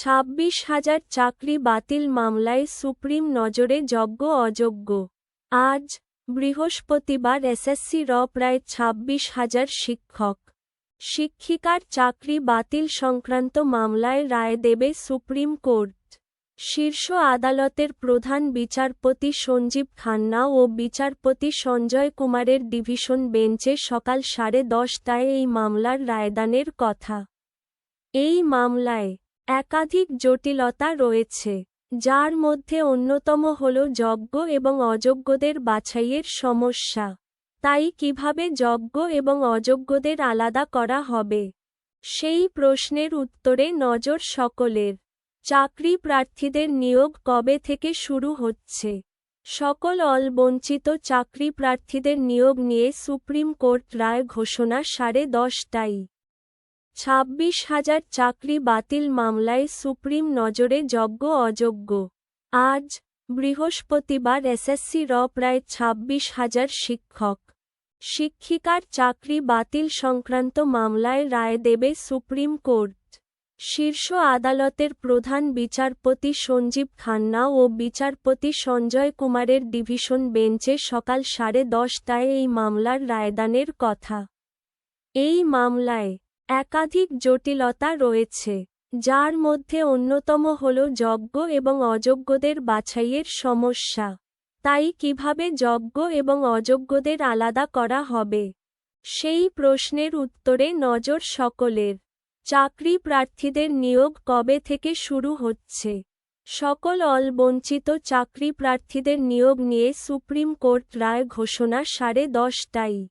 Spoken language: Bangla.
ছাব্বিশ হাজার চাকরি বাতিল মামলায় সুপ্রিম নজরে যোগ্য অযোগ্য আজ, বৃহস্পতিবার এসএসসি র প্রায় ছাব্বিশ হাজার শিক্ষক। শিক্ষিকার চাকরি বাতিল সংক্রান্ত মামলায় রায় দেবে সুপ্রিম কোর্ট। শীর্ষ আদালতের প্রধান বিচারপতি সঞ্জীব খান্না ও বিচারপতি সঞ্জয় কুমারের ডিভিশন বেঞ্চে সকাল সাড়ে দশটায় এই মামলার রায়দানের কথা। এই মামলায় একাধিক জটিলতা রয়েছে, যার মধ্যে অন্যতম হল যজ্ঞ এবং অযোগ্যদের বাছাইয়ের সমস্যা। তাই কীভাবে যজ্ঞ এবং অযোগ্যদের আলাদা করা হবে? সেই প্রশ্নের উত্তরে নজর সকলের। চাকরি প্রার্থীদের নিয়োগ কবে থেকে শুরু হচ্ছে? সকল অলবঞ্চিত চাকরি প্রার্থীদের নিয়োগ নিয়ে সুপ্রিম কোর্ট রায় ঘোষণা সাড়ে দশটায়। ছাব্বিশ হাজার চাকরি বাতিল মামলায় সুপ্রিম নজরে যোগ্য অযোগ্য আজ, বৃহস্পতিবার এসএসসি র প্রায় ছাব্বিশ হাজার শিক্ষক। শিক্ষিকার চাকরি বাতিল সংক্রান্ত মামলায় রায় দেবে সুপ্রিম কোর্ট। শীর্ষ আদালতের প্রধান বিচারপতি সঞ্জীব খান্না ও বিচারপতি সঞ্জয় কুমারের ডিভিশন বেঞ্চে সকাল সাড়ে দশটায় এই মামলার রায়দানের কথা। এই মামলায় একাধিক জটিলতা রয়েছে, যার মধ্যে অন্যতম হল যজ্ঞ এবং অযোগ্যদের বাছাইয়ের সমস্যা। তাই কীভাবে যজ্ঞ এবং অযোগ্যদের আলাদা করা হবে? সেই প্রশ্নের উত্তরে নজর সকলের। চাকরি প্রার্থীদের নিয়োগ কবে থেকে শুরু হচ্ছে? সকল অলবঞ্চিত চাকরি প্রার্থীদের নিয়োগ নিয়ে সুপ্রিম কোর্ট রায় ঘোষণা সাড়ে দশটায়।